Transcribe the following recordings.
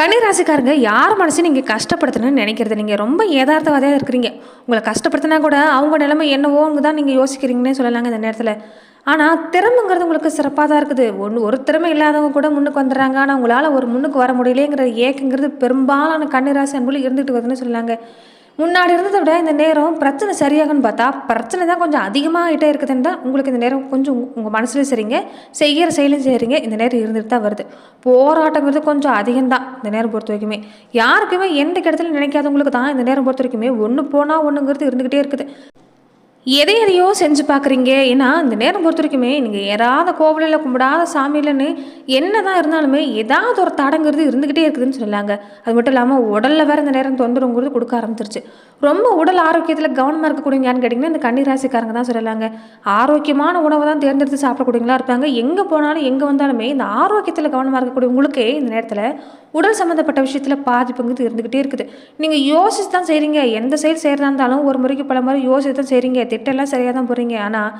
கன்னிராசிக்காரங்க யார் மனசையும் நீங்கள் கஷ்டப்படுத்தணும்னு நினைக்கிறது நீங்கள் ரொம்ப யதார்த்தவாதியாக இருக்கிறீங்க. உங்களை கஷ்டப்படுத்தினா கூட அவங்க நிலைமை என்னவோங்க தான் நீங்கள் யோசிக்கிறீங்கன்னே சொல்லலாங்க இந்த நேரத்தில். ஆனால் திறமைங்கிறது உங்களுக்கு சிறப்பாக தான் இருக்குது. ஒன்று ஒரு திறமை இல்லாதவங்க கூட முன்னுக்கு வந்துடுறாங்க. ஆனால் உங்களால் ஒரு முன்னுக்கு வர முடியலேங்கிற ஏக்கங்கிறது பெரும்பாலான கன்னிராசி அன்புகள் இருந்துகிட்டு வருதுன்னு சொல்லலாங்க. முன்னாடி இருந்ததை விட இந்த நேரம் பிரச்சனை சரியாகுன்னு பார்த்தா பிரச்சனை தான் கொஞ்சம் அதிகமாகிட்டே இருக்குதுன்னு தான் உங்களுக்கு இந்த நேரம் கொஞ்சம் உங்கள் மனசுலையும் சரிங்க செய்கிற செயலும் சரிங்க இந்த நேரம் இருந்துட்டு தான் வருது. போராட்டங்கிறது கொஞ்சம் அதிகம்தான் இந்த நேரம் பொறுத்த வரைக்குமே. யாருக்குமே எந்த இடத்துல நினைக்காதவங்களுக்கு தான் இந்த நேரம் பொறுத்த வரைக்குமே ஒன்று போனால் ஒன்றுங்கிறது இருந்துக்கிட்டே இருக்குது. எதை எதையோ செஞ்சு பார்க்குறீங்க? ஏன்னா இந்த நேரம் பொறுத்த வரைக்குமே நீங்கள் ஏறாத கோவிலில் கும்பிடாத சாமியிலன்னு என்ன தான் இருந்தாலுமே ஏதாவது ஒரு தடங்கிறது இருந்துக்கிட்டே இருக்குதுன்னு சொல்லலாங்க. அது மட்டும் இல்லாமல் உடலில் வேறு இந்த நேரம் தொந்தரவுங்கிறது கொடுக்க ஆரம்பிச்சிருச்சு. ரொம்ப உடல் ஆரோக்கியத்தில் கவனமாக இருக்கக்கூடியவங்கன்னு கேட்டிங்கன்னா இந்த கன்னி ராசிக்காரங்க தான் சொல்லலாங்க. ஆரோக்கியமான உணவை தான் தேர்ந்தெடுத்து சாப்பிடக்கூடியவங்களா இருப்பாங்க. எங்கே போனாலும் எங்கே வந்தாலுமே இந்த ஆரோக்கியத்தில் கவனமாக இருக்கக்கூடியவங்களுக்கே இந்த நேரத்தில் உடல் சம்மந்தப்பட்ட விஷயத்தில் பாதிப்புங்கிறது இருந்துக்கிட்டே இருக்குது. நீங்கள் யோசிச்சு தான் செய்கிறீங்க எந்த செயல் செய்கிறதா இருந்தாலும் ஒரு முறைக்கு பல முறை யோசிச்சு தான் செய்கிறீங்க திட்டெல்லாம் சரியாக தான் போகிறீங்க ஆனால்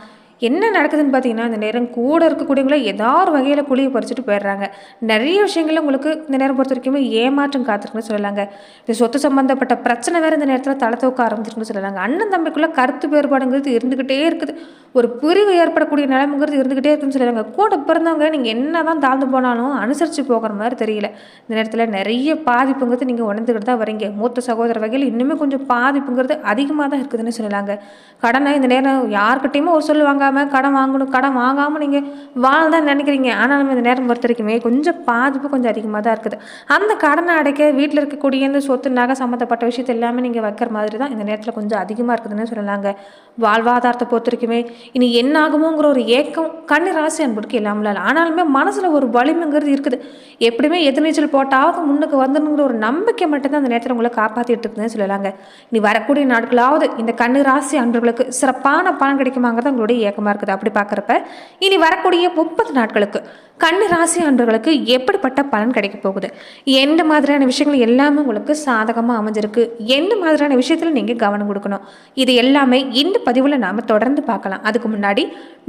என்ன நடக்குதுன்னு பார்த்தீங்கன்னா இந்த நேரம் கூட இருக்கக்கூடியவங்கள ஏதாவது ஒரு வகையில் குழியை பறிச்சுட்டு போயிடுறாங்க. நிறைய விஷயங்கள் உங்களுக்கு இந்த நேரம் பொறுத்த வரைக்குமே ஏமாற்றம் காத்திருக்குன்னு சொல்லலாங்க. இந்த சொத்து சம்மந்தப்பட்ட பிரச்சனை வேறு இந்த நேரத்தில் தலை தூக்க ஆரம்பிச்சிருக்குன்னு சொல்லலாங்க. அண்ணன் தம்பிக்குள்ளே கருத்து வேறுபாடுங்கிறது இருந்துக்கிட்டே இருக்குது. ஒரு பிரிவு ஏற்படக்கூடிய நிலைமைங்கிறது இருந்துக்கிட்டே இருக்குன்னு சொல்லிடுறாங்க. கூட பிறந்தவங்க நீங்கள் என்ன தான் தாழ்ந்து போனாலும் அனுசரித்து போகிற மாதிரி தெரியல. இந்த நேரத்தில் நிறைய பாதிப்புங்கிறது நீங்கள் உணர்ந்துக்கிட்டு தான் வரீங்க. மூத்த சகோதர வகையில் இன்னுமே கொஞ்சம் பாதிப்புங்கிறது அதிகமாக தான் இருக்குதுன்னு சொல்லலாங்க கடனை இந்த நேரம் யார்கிட்டையுமே ஒரு சொல் வாங்காமல் கடன் வாங்கணும் கடன் வாங்காமல் நீங்கள் வாழ்தான் நினைக்கிறீங்க. ஆனாலும் இந்த நேரம் பொறுத்த வரைக்குமே கொஞ்சம் பாதிப்பு கொஞ்சம் அதிகமாக தான் இருக்குது. அந்த கடனை அடைக்க வீட்டில் இருக்கக்கூடிய இந்த சொத்து நகை சம்மந்தப்பட்ட விஷயத்தை எல்லாமே நீங்கள் வைக்கிற மாதிரி தான் இந்த நேரத்தில் கொஞ்சம் அதிகமாக இருக்குதுன்னு சொல்லலாங்க வாழ்வாதாரத்தை பொறுத்த வரைக்குமே இனி என்ன ஆகுமோங்கிற ஒரு ஏக்கம் கண்ணு ராசி அன்புக்கு இல்லாமல் இல்லை ஆனாலுமே மனசில் ஒரு வலிமைங்கிறது இருக்குது. எப்படியுமே எதிர்நீச்சல் போட்டாவது முன்னுக்கு வந்துடுங்கிற ஒரு நம்பிக்கை மட்டும்தான் அந்த நேரத்தில் உங்களை காப்பாற்றிட்டு இருக்குதுன்னு சொல்லலாங்க. இனி வரக்கூடிய நாட்களாவது இந்த கண்ணு ராசி அன்பர்களுக்கு சிறப்பான பலன் கிடைக்குமாங்கிறது உங்களுடைய ஏக்கமாக இருக்குது. அப்படி பார்க்குறப்ப இனி வரக்கூடிய முப்பது நாட்களுக்கு கண்ணு ராசி அன்பர்களுக்கு எப்படிப்பட்ட பலன் கிடைக்க போகுது? எந்த மாதிரியான விஷயங்கள் எல்லாமே உங்களுக்கு சாதகமாக அமைஞ்சிருக்கு? எந்த மாதிரியான விஷயத்தில் நீங்கள் கவனம் கொடுக்கணும்? இது எல்லாமே இந்த பதிவில் நாம் தொடர்ந்து பார்க்கலாம். அதுக்கு முன்னாடி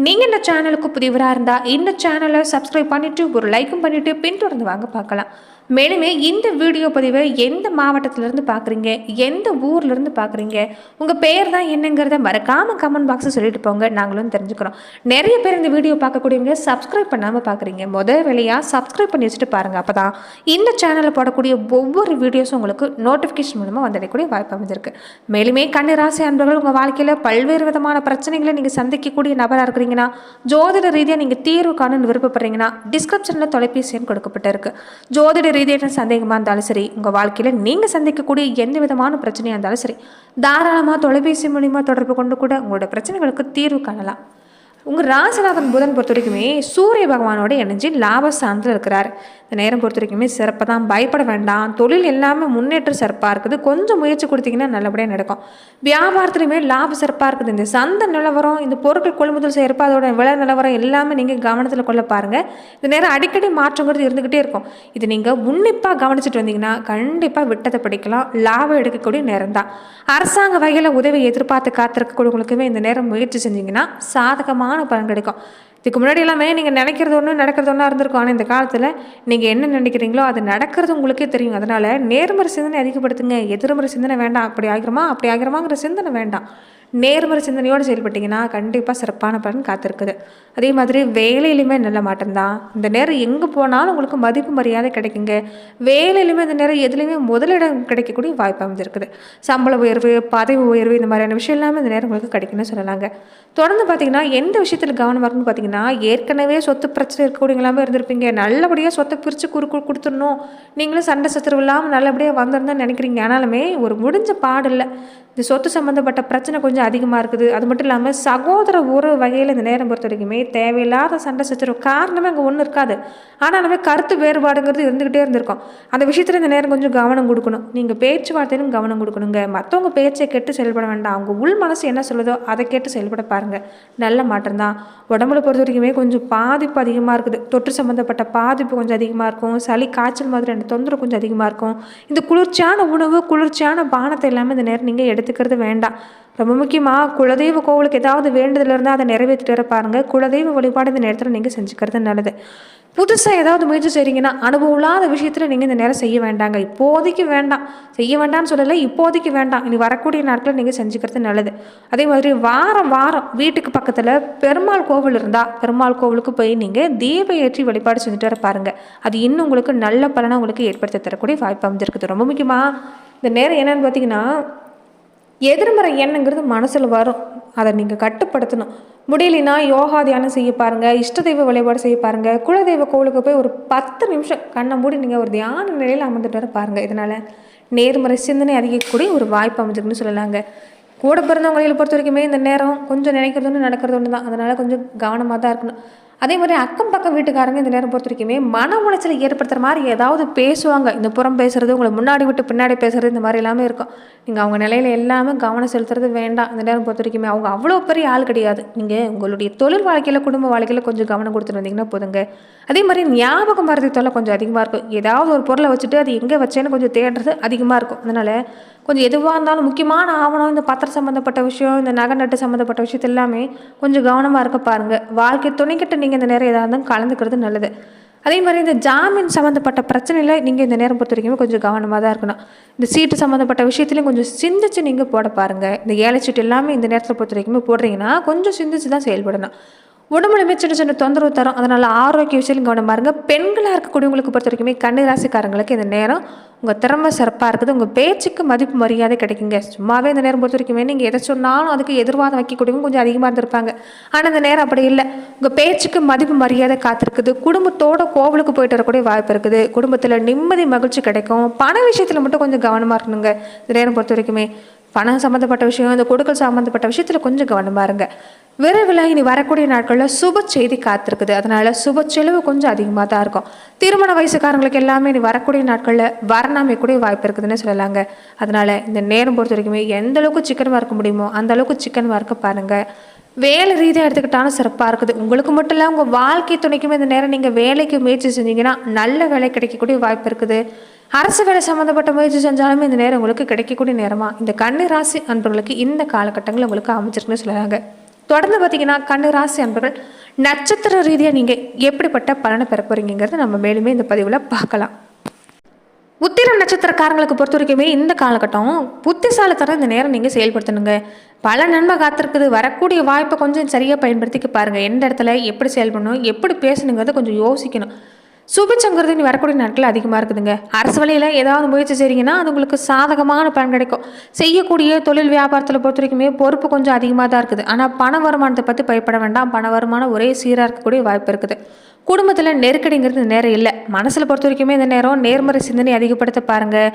நீங்கள் இந்த சேனலுக்கு புதியவராக இருந்தால் இந்த சேனலை சப்ஸ்கிரைப் பண்ணிவிட்டு ஒரு லைக்கும் பண்ணிவிட்டு பின்தொடர்ந்து வாங்க பார்க்கலாம். மேலுமே இந்த வீடியோ பதிவை எந்த மாவட்டத்திலேருந்து பார்க்குறீங்க? எந்த ஊர்லேருந்து பார்க்குறீங்க? உங்கள் பேர் தான் என்னங்கிறத மறக்காமல் கமெண்ட் பாக்ஸை சொல்லிட்டு போங்க. நாங்களும் தெரிஞ்சுக்கிறோம். நிறைய பேர் இந்த வீடியோ பார்க்கக்கூடியவங்க சப்ஸ்கிரைப் பண்ணாமல் பார்க்குறீங்க. முதல் வேலையாக சப்ஸ்கிரைப் பண்ணி வச்சுட்டு பாருங்கள் அப்போ தான் இந்த சேனலில் போடக்கூடிய ஒவ்வொரு வீடியோஸும் உங்களுக்கு நோட்டிஃபிகேஷன் மூலமாக வந்துடக்கூடிய வாய்ப்பு அமைஞ்சிருக்கு. மேலுமே கண்ணு ராசி அன்பர்கள் உங்கள் வாழ்க்கையில் பல்வேறு விதமான பிரச்சனைகளை நீங்கள் சந்திக்கக்கூடிய நபராக இருக்கிறீங்கன்னா ஜோதிட ரீதியாக நீங்கள் தீர்வு காணுன்னு விருப்பப்படுறீங்கன்னா டிஸ்கிரிப்ஷனில் தொலைபேசி எண் கொடுக்கப்பட்டிருக்கு. ஜோதிட ரீதியான சந்தேகமாக இருந்தாலும் சரி உங்கள் வாழ்க்கையில் நீங்கள் சந்திக்கக்கூடிய எந்த விதமான பிரச்சனையாக இருந்தாலும் சரி தாராளமாக தொலைபேசி மூலிமா தொடர்பு கொண்டு கூட உங்களோட பிரச்சனைகளுக்கு தீர்வு காணலாம். உங்கள் ராசிநாதன் புதன் பொறுத்த வரைக்குமே சூரிய பகவானோட இணைஞ்சு லாபஸ்தானத்தில் இருக்கிறார். இந்த நேரம் பொறுத்த வரைக்குமே சிறப்பாக தான் பயப்பட வேண்டாம். தொழில் எல்லாமே முன்னேற்றம் சிறப்பாக இருக்குது. கொஞ்சம் முயற்சி கொடுத்தீங்கன்னா நல்லபடியாக நடக்கும். வியாபாரத்துலையுமே லாபம் சிறப்பாக இருக்குது. இந்த சந்தை நிலவரம் இந்த பொருட்கள் கொள்முதல் செய்கிறப்ப அதோட விலை நிலவரம் எல்லாமே நீங்கள் கவனத்தில் கொள்ள பாருங்கள் இந்த நேரம் அடிக்கடி மாற்றங்கிறது இருந்துக்கிட்டே இருக்கும். இது நீங்கள் உன்னிப்பாக கவனிச்சிட்டு வந்தீங்கன்னா கண்டிப்பாக விட்டதை படிக்கலாம். லாபம் எடுக்கக்கூடிய நேரம் தான். அரசாங்க வகையில் உதவி எதிர்பார்த்து காத்திருக்கக்கூடியவங்களுக்குமே இந்த நேரம் முயற்சி செஞ்சீங்கன்னா சாதகமான பலன் கிடைக்கும். இதுக்கு முன்னாடி எல்லாமே நீங்கள் நினைக்கிறது ஒன்று நடக்கிறது ஒன்றா இருந்திருக்கும். ஆனால் இந்த காலத்தில் நீங்கள் என்ன நினைக்கிறீங்களோ அது நடக்கிறது உங்களுக்கே தெரியும். அதனால் நேர்மறை சிந்தனை அதிகப்படுத்துங்க. எதிர்மறை சிந்தனை வேண்டாம். அப்படி ஆகிறோமா அப்படி ஆகிறோமாங்கிற சிந்தனை வேண்டாம். நேர்மறை சிந்தனையோடு செயல்பட்டிங்கன்னா கண்டிப்பாக சிறப்பான பலன் காத்திருக்குது. அதே மாதிரி வேலையிலுமே நல்ல மாற்றம்தான் இந்த நேரம் எங்கே போனாலும் உங்களுக்கு மதிப்பு மரியாதை கிடைக்குங்க. வேலையிலுமே இந்த நேரம் எதுலேயுமே முதலிடம் கிடைக்கக்கூடிய வாய்ப்பு அமைஞ்சிருக்குது. சம்பள உயர்வு பதவி உயர்வு இந்த மாதிரியான விஷயம் எல்லாமே இந்த நேரம் உங்களுக்கு கிடைக்குன்னு சொல்லலாங்க. தொடர்ந்து பார்த்தீங்கன்னா எந்த விஷயத்தில் கவனம் வரணும்னு பார்த்தீங்கன்னா ஏற்கனவே சொத்து பிரச்சனை இருக்கக்கூடியவங்களாமே இருந்திருப்பீங்க. நல்லபடியாக சொத்தை பிரித்து குறு கொடுத்துடணும். நீங்களும் சண்டை சச்சரவு இல்லாமல் நல்லபடியாக வந்திருந்தான்னு நினைக்கிறீங்க. ஆனாலுமே ஒரு முடிஞ்ச பாடு இல்லை. இந்த சொத்து சம்மந்தப்பட்ட பிரச்சனை கொஞ்சம் அதிகமாக இருக்குது. அது மட்டும் இல்லாமல் சகோதர உறவு வகையில் இந்த நேரம் பொறுத்த வரைக்குமே தேவையில்லாத சண்டை சச்சரவு காரணமே அங்கே ஒன்றும் இருக்காது. ஆனாலுமே கருத்து வேறுபாடுங்கிறது இருந்துக்கிட்டே இருந்திருக்கும். அந்த விஷயத்தில் இந்த நேரம் கொஞ்சம் கவனம் கொடுக்கணும். நீங்கள் பேச்சுவார்த்தையிலும் கவனம் கொடுக்கணுங்க. மற்றவங்க பேச்சை கேட்டு செயல்பட வேண்டாம். அவங்க உள் மனசு என்ன சொல்லுதோ அதை கேட்டு செயல்பட பாருங்கள் நல்ல மாற்றம் தான். உடம்புல பொறுத்த வரைக்குமே கொஞ்சம் பாதிப்பு அதிகமாக இருக்குது. தொற்று சம்மந்தப்பட்ட பாதிப்பு கொஞ்சம் அதிகமாக இருக்கும். சளி காய்ச்சல் மாதிரியான தொந்தரவு கொஞ்சம் அதிகமாக இருக்கும். இந்த குளிர்ச்சியான உணவு குளிர்ச்சியான பானத்தை எல்லாமே இந்த நேரம் நீங்கள் எடுத்துக்கிறது வேண்டாம். ரொம்ப முக்கியமாக குலதெய்வ கோவிலுக்கு ஏதாவது வேண்டுதல் இருந்தால் அதை நிறைவேற்றிட்டு வர பாருங்க. குலதெய்வ வழிபாடு இந்த நேரத்தில் நீங்கள் செஞ்சுக்கிறது நல்லது. புதுசாக ஏதாவது முயற்சி செய்கிறீங்கன்னா அனுபவம் இல்லாத விஷயத்தில் நீங்கள் இந்த நேரம் செய்ய வேண்டாங்க. இப்போதைக்கு வேண்டாம். செய்ய வேண்டாம்னு சொல்லலை இப்போதைக்கு வேண்டாம். இனி வரக்கூடிய நாட்களில் நீங்கள் செஞ்சுக்கிறது நல்லது. அதே மாதிரி வாரம் வாரம் வீட்டுக்கு பக்கத்தில் பெருமாள் கோவில் இருந்தால் பெருமாள் கோவிலுக்கு போய் நீங்கள் தீப ஏற்றி வழிபாடு செஞ்சுட்டு வர பாருங்கள் அது இன்னும் உங்களுக்கு நல்ல பலனை உங்களுக்கு ஏற்படுத்தி தரக்கூடிய வாய்ப்பு அமைஞ்சிருக்குது. ரொம்ப முக்கியமாக இந்த நேரம் என்னென்னு பார்த்தீங்கன்னா எதிர்மறை எண்ணங்கிறது மனசில் வரும். அதை நீங்கள் கட்டுப்படுத்தணும். முடியலைன்னா யோகா தியானம் செய்ய பாருங்கள் இஷ்ட தெய்வ வழிபாடு செய்ய பாருங்கள் குலதெய்வ கோவிலுக்கு போய் ஒரு பத்து நிமிஷம் கண்ணை மூடி நீங்கள் ஒரு தியான நிலையில் அமர்ந்துட்டு வர பாருங்கள் இதனால். நேர்மறை சிந்தனை அதிகக்கூடிய ஒரு வாய்ப்பு அமைஞ்சிருக்குன்னு சொல்லலாங்க. கூட பிறந்தவங்களை பொறுத்த வரைக்குமே இந்த நேரம் கொஞ்சம் நினைக்கிறது ஒன்று நடக்கிறது ஒன்று தான் அதனால் கொஞ்சம் கவனமாக தான் இருக்கணும். அதே மாதிரி அக்கம் பக்கம் வீட்டுக்காரங்க இந்த நேரம் பொறுத்த வரைக்குமே மன உளைச்சலை ஏற்படுத்துகிற மாதிரி ஏதாவது பேசுவாங்க. இந்த புறம் பேசுகிறது உங்களை முன்னாடி விட்டு பின்னாடி பேசுகிறது இந்த மாதிரி எல்லாமே இருக்கும். நீங்கள் அவங்க நிலையில் எல்லாமே கவனம் செலுத்துறது வேண்டாம். இந்த நேரம் பொறுத்த வரைக்குமே அவங்க அவ்வளோ பெரிய ஆள் கிடையாது. நீங்கள் உங்களுடைய தொழில் வாழ்க்கையில் குடும்ப வாழ்க்கையில் கொஞ்சம் கவனம் கொடுத்துட்டு வந்தீங்கன்னா போதுங்க. அதே மாதிரி ஞாபகம் மருதி தொல்லை கொஞ்சம் அதிகமாக இருக்கும். ஏதாவது ஒரு பொருளை வச்சுட்டு அது எங்கே வச்சேன்னு கொஞ்சம் தேடுறது அதிகமாக இருக்கும். அதனால் கொஞ்சம் எதுவாக இருந்தாலும் முக்கியமான ஆவணம் இந்த பத்திரம் சம்மந்தப்பட்ட விஷயம் இந்த நகை நட்டு சம்மந்தப்பட்ட விஷயத்து எல்லாமே கொஞ்சம் கவனமாக இருக்க பாருங்கள் வாழ்க்கை துணைக்கிட்ட நீங்கள் இந்த நேரம் எதாக இருந்தாலும் கலந்துக்கிறது நல்லது. அதே மாதிரி இந்த ஜாமீன் சம்மந்தப்பட்ட பிரச்சனையில் நீங்கள் இந்த நேரம் பொறுத்த வரைக்கும் கொஞ்சம் கவனமாக தான் இருக்கணும். இந்த சீட்டு சம்மந்தப்பட்ட விஷயத்துலையும் கொஞ்சம் சிந்திச்சு நீங்கள் போட பாருங்கள் இந்த ஏழை சீட்டு எல்லாமே இந்த நேரத்தில் பொறுத்த வரைக்கும் போடுறீங்கன்னா கொஞ்சம் சிந்திச்சு தான் செயல்படணும். உடம்புலையுமே சின்ன சின்ன தொந்தரவு தரும். அதனால் ஆரோக்கிய விஷயம் கவனம் பாருங்கள் பெண்களாக இருக்கக்கூடியவங்களுக்கு பொறுத்த வரைக்குமே கன்னி ராசிக்காரங்களுக்கு இந்த நேரம் உங்கள் திறமை சிறப்பாக இருக்குது. உங்கள் பேச்சுக்கு மதிப்பு மரியாதை கிடைக்குங்க. சும்மாவே இந்த நேரம் பொறுத்த வரைக்குமே நீங்கள் எதை சொன்னாலும் அதுக்கு எதிர்வாதம் வைக்கக்கூடியவங்க கொஞ்சம் அதிகமாக இருந்திருப்பாங்க. ஆனால் இந்த நேரம் அப்படி இல்லை. உங்கள் பேச்சுக்கு மதிப்பு மரியாதை காத்திருக்குது. குடும்பத்தோட கோவிலுக்கு போயிட்டு வரக்கூடிய வாய்ப்பு இருக்குது. குடும்பத்தில் நிம்மதி மகிழ்ச்சி கிடைக்கும். பண விஷயத்தில் மட்டும் கொஞ்சம் கவனமாக இருக்கணுங்க. இந்த நேரம் பொறுத்த வரைக்குமே பணம் சம்மந்தப்பட்ட விஷயம் இந்த கொடுக்கல் சம்மந்தப்பட்ட விஷயத்தில் கொஞ்சம் கவனமாக இருங்க. விரைவில் இனி வரக்கூடிய நாட்களில் சுப செய்தி காத்திருக்குது. அதனால் சுப செலவு கொஞ்சம் அதிகமாக தான் இருக்கும். திருமண வயசுக்காரங்களுக்கு எல்லாமே இனி வரக்கூடிய நாட்களில் வரணாமை கூட வாய்ப்பு இருக்குதுன்னு சொல்லலாங்க. அதனால் இந்த நேரம் பொறுத்த வரைக்குமே எந்த அளவுக்கு சிக்கன் வறுக்க முடியுமோ அந்த அளவுக்கு சிக்கன் வறுக்க பாருங்க. வேலை ரீதியாக எடுத்துக்கிட்டாலும் சிறப்பாக இருக்குது. உங்களுக்கு மட்டும் இல்லை உங்கள் வாழ்க்கை துணைக்குமே இந்த நேரம் நீங்கள் வேலைக்கு முயற்சி செஞ்சீங்கன்னா நல்ல வேலை கிடைக்கக்கூடிய வாய்ப்பு இருக்குது. அரசு வேலை சம்மந்தப்பட்ட முயற்சி செஞ்சாலுமே இந்த நேரம் உங்களுக்கு கிடைக்கக்கூடிய நேரமாக இந்த கண்ணு ராசி அன்பர்களுக்கு இந்த காலகட்டங்கள் உங்களுக்கு அமைச்சிருக்குன்னு சொல்கிறாங்க தொடர்ந்து பார்த்தீங்கன்னா கண்ணு ராசி அன்பர்கள் நட்சத்திர ரீதியாக நீங்கள் எப்படிப்பட்ட பலனை பெற போகிறீங்கிறத நம்ம மேலுமே இந்த பதிவில் பார்க்கலாம். உத்திரம் நட்சத்திரக்காரங்களுக்கு பொறுத்த வரைக்குமே இந்த காலகட்டம் புத்திசாலித்தனம் இந்த நேரம் நீங்கள் செயல்படுத்தணுங்க. பல நன்மை காத்திருக்குது வரக்கூடிய வாய்ப்பை கொஞ்சம் சரியாக பயன்படுத்திக்க பாருங்கள் எந்த இடத்துல எப்படி செயல்படணும் எப்படி பேசணுங்கிறத கொஞ்சம் யோசிக்கணும். சுபிச்சங்கிறது வரக்கூடிய நாட்கள் அதிகமாக இருக்குதுங்க. அரசு வழியில் ஏதாவது முயற்சி செய்கிறீங்கன்னா அது உங்களுக்கு சாதகமான பலன் கிடைக்கும். செய்யக்கூடிய தொழில் வியாபாரத்தில் பொறுத்த வரைக்குமே பொறுப்பு கொஞ்சம் அதிகமாக தான் இருக்குது. ஆனால் பண வருமானத்தை பற்றி பயப்பட வேண்டாம். பண வருமானம் ஒரே சீராக இருக்கக்கூடிய வாய்ப்பு இருக்குது. குடும்பத்தில் நெருக்கடிங்கிறது இந்த நேரம் இல்லை. மனசில் பொறுத்த வரைக்குமே இந்த நேரம் நேர்மறை சிந்தனை அதிகப்படுத்த பாருங்கள்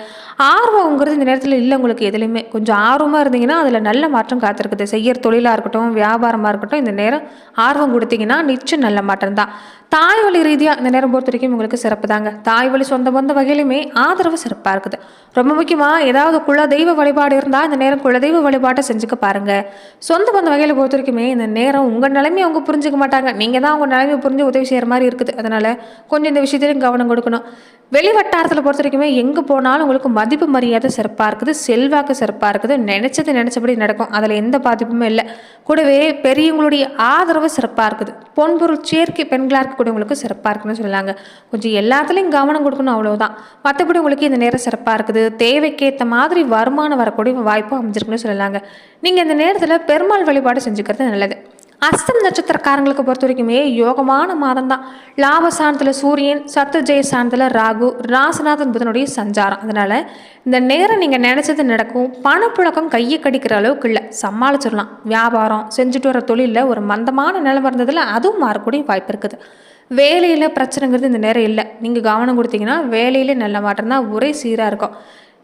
ஆர்வங்கிறது இந்த நேரத்தில் இல்லை உங்களுக்கு எதுலையுமே. கொஞ்சம் ஆர்வமாக இருந்தீங்கன்னா அதில் நல்ல மாற்றம் காத்திருக்குது. செய்யற தொழிலாக இருக்கட்டும் வியாபாரமாக இருக்கட்டும் இந்த நேரம் ஆர்வம் கொடுத்தீங்கன்னா நிச்சயம் நல்ல மாற்றம் தான். தாய் வழி ரீதியாக இந்த நேரம் பொறுத்த வரைக்கும் உங்களுக்கு சிறப்பு தாங்க தாய் வழி சொந்த பந்த வகையிலுமே ஆதரவு சிறப்பாக இருக்குது. ரொம்ப முக்கியமாக ஏதாவது குல தெய்வ வழிபாடு இருந்தால் இந்த நேரம் குலதெய்வ வழிபாட்டை செஞ்சுக்க பாருங்க. சொந்த பந்த வகையில் பொறுத்த வரைக்குமே இந்த நேரம் உங்கள் நிலைமையை அவங்க புரிஞ்சுக்க மாட்டாங்க. நீங்கள் தான் உங்கள் நிலைமையை புரிஞ்சு உதவி செய்கிற மாதிரி இருக்குது. அதனால் கொஞ்சம் இந்த விஷயத்திலையும் கவனம் கொடுக்கணும். வெளி வட்டாரத்தில் பொறுத்த வரைக்குமே எங்கே போனாலும் உங்களுக்கு மதிப்பு மரியாதை சிறப்பாக இருக்குது. செல்வாக்கு சிறப்பாக இருக்குது. நினச்சது நினச்சபடி நடக்கும். அதில் எந்த பாதிப்புமே இல்லை. கூடவே பெரியவங்களுடைய ஆதரவு சிறப்பாக இருக்குது. பொன்பொருள் சேர்க்கை பெண்களாக கூடியவங்களுக்கு சிறப்பாக இருக்குன்னு சொல்லலாங்க கொஞ்சம் எல்லாத்துலேயும் கவனம் கொடுக்கணும் அவ்வளோதான் மற்றபடி உங்களுக்கு இந்த நேரம் சிறப்பாக இருக்குது. தேவைக்கேற்ற மாதிரி வருமானம் வரக்கூடிய வாய்ப்பும் அமைஞ்சிருக்குன்னு சொல்லலாங்க நீங்கள் இந்த நேரத்தில் பெருமாள் வழிபாடு செஞ்சுக்கிறது நல்லது. அஸ்தம் நட்சத்திரக்காரங்களுக்கு பொறுத்த வரைக்குமே யோகமான மாதம் தான் லாபஸ்தானத்தில் சூரியன் சத்துஜெய சாணத்தில் ராகு ராசநாதன் புதனுடைய சஞ்சாரம். அதனால் இந்த நேரம் நீங்கள் நினச்சது நடக்கும். பணப்புழக்கம் கையை கடிக்கிற அளவுக்கு இல்லை. சமாளிச்சிடலாம். வியாபாரம் செஞ்சுட்டு வர தொழிலில் ஒரு மந்தமான நிலம் இருந்ததில் அதுவும் மாறக்கூடிய வாய்ப்பு இருக்குது. வேலையில் பிரச்சனைங்கிறது இந்த நேரம் இல்லை. நீங்கள் கவனம் கொடுத்தீங்கன்னா வேலையிலே நல்ல மாற்றம் தான் ஒரே சீராக இருக்கும்.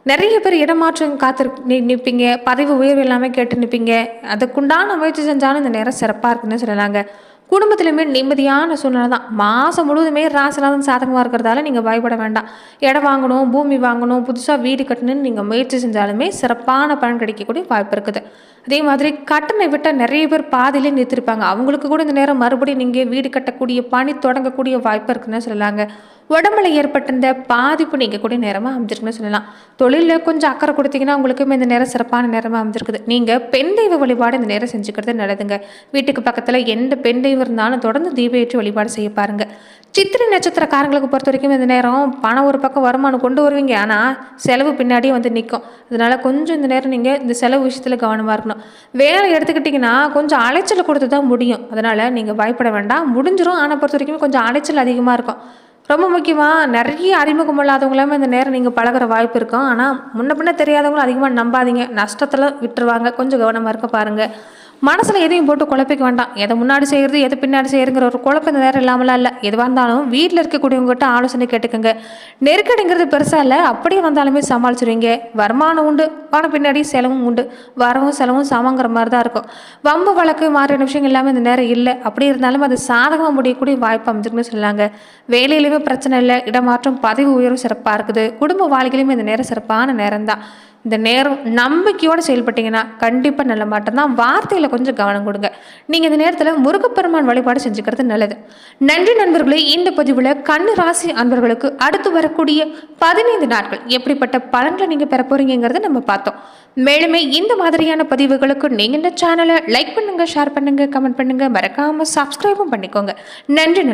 நிறைய பேர் இடமாற்றம் காத்து நி நிற்பீங்க பதவி உயர்வு எல்லாமே கேட்டு நிற்பீங்க அதுக்குண்டான முயற்சி செஞ்சாலும் இந்த நேரம் சிறப்பாக இருக்குன்னு சொல்லலாங்க குடும்பத்திலுமே நிம்மதியான சூழ்நிலை தான். மாதம் முழுவதுமே ராசிநாதன் சாதகமாக இருக்கிறதால நீங்கள் பயப்பட வேண்டாம். இடம் வாங்கணும் பூமி வாங்கணும் புதுசாக வீடு கட்டணும்னு நீங்கள் முயற்சி செஞ்சாலுமே சிறப்பான பலன் கிடைக்கக்கூடிய வாய்ப்பு இருக்குது. அதே மாதிரி கட்டணை விட்டால் நிறைய பேர் பாதியிலே நிறுத்திருப்பாங்க. அவங்களுக்கு கூட இந்த நேரம் மறுபடியும் நீங்கள் வீடு கட்டக்கூடிய பணி தொடங்கக்கூடிய வாய்ப்பு இருக்குன்னு சொல்லலாங்க. உடம்புல ஏற்பட்டிருந்த பாதிப்பு நீங்கள் கூட நேரமாக அமைஞ்சிருக்குன்னு சொல்லலாம். தொழிலில் கொஞ்சம் அக்கறை கொடுத்தீங்கன்னா உங்களுக்குமே இந்த நேரம் சிறப்பான நேரமாக அமைஞ்சிருக்குது. நீங்கள் பெண் தெய்வ வழிபாடு இந்த நேரம் செஞ்சுக்கிறது நல்லதுங்க. வீட்டுக்கு பக்கத்தில் எந்த பெண் தெய்வம் இருந்தாலும் தொடர்ந்து தீபேற்றி வழிபாடு செய்ய பாருங்க. சித்திரை நட்சத்திரக்காரங்களுக்கு பொறுத்த வரைக்கும் இந்த நேரம் பணம் ஒரு பக்கம் வருமானம் கொண்டு வருவீங்க. ஆனால் செலவு பின்னாடியே வந்து நிற்கும் அதனால் கொஞ்சம் இந்த நேரம் நீங்கள் இந்த செலவு விஷயத்தில் கவனமாக இருக்கணும். வேலை எடுத்துக்கிட்டிங்கன்னா கொஞ்சம் அலைச்சல் கொடுத்து தான் முடியும். அதனால் நீங்கள் பயப்பட வேண்டாம். முடிஞ்சிரும். ஆனால் பொறுத்த வரைக்கும் கொஞ்சம் அலைச்சல் அதிகமாக இருக்கும். ரொம்ப முக்கியமாக நிறைய அறிமுகம் இல்லாதவங்களாமே இந்த நேரம் நீங்கள் பழகுற வாய்ப்பு இருக்கும். ஆனால் முன்ன பின்ன தெரியாதவங்களும் அதிகமாக நம்பாதீங்க. நஷ்டத்தில் விட்டுருவாங்க. கொஞ்சம் கவனமாக இருக்க பாருங்கள் மனசில் எதையும் போட்டு குழப்பிக்க வேண்டாம். எதை முன்னாடி செய்கிறது எது பின்னாடி செய்யறங்கிற ஒரு குழப்பம் இந்த நேரம் இல்லாமலாம் இல்லை. எதுவாக இருந்தாலும் வீட்டில் இருக்கக்கூடியவங்ககிட்ட ஆலோசனை கேட்டுக்கோங்க. நெருக்கடிங்கிறது பெருசாக இல்லை. அப்படியே வந்தாலுமே சமாளிச்சிருவீங்க. வருமானம் உண்டு. பணம் பின்னாடி செலவும் உண்டு. வரவும் செலவும் சமங்கிற மாதிரி தான் இருக்கும். வம்பு வழக்கு மாதிரியான விஷயங்கள் எல்லாமே இந்த நேரம் இல்லை. அப்படி இருந்தாலும் அது சாதகமாக முடியக்கூடிய வாய்ப்பு அமைஞ்சிருக்குன்னு சொல்லாங்க வேலையிலுமே பிரச்சனை இல்லை. இடமாற்றம் பதவி உயர்வு சிறப்பாக இருக்குது. குடும்ப வாழ்க்கையிலுமே இந்த நேரம் சிறப்பான நேரம் தான் இந்த நேரம் நம்பிக்கையோடு செயல்பட்டீங்கன்னா கண்டிப்பாக நல்ல மாட்டம் தான். வார்த்தையில் கொஞ்சம் கவனம் கொடுங்க. நீங்கள் இந்த நேரத்தில் முருகப்பெருமான் வழிபாடு செஞ்சுக்கிறது நல்லது. நன்றி நண்பர்களே இந்த பதிவில் கண்ணு ராசி அன்பர்களுக்கு அடுத்து வரக்கூடிய பதினைந்து நாட்கள் எப்படிப்பட்ட பலன்களை நீங்கள் பெற போகிறீங்கிறத நம்ம பார்த்தோம். மேலுமே இந்த மாதிரியான பதிவுகளுக்கு நீங்கள் இந்த சேனலை லைக் பண்ணுங்கள் ஷேர் பண்ணுங்கள் கமெண்ட் பண்ணுங்கள் மறக்காமல் சப்ஸ்கிரைபும் பண்ணிக்கோங்க. நன்றி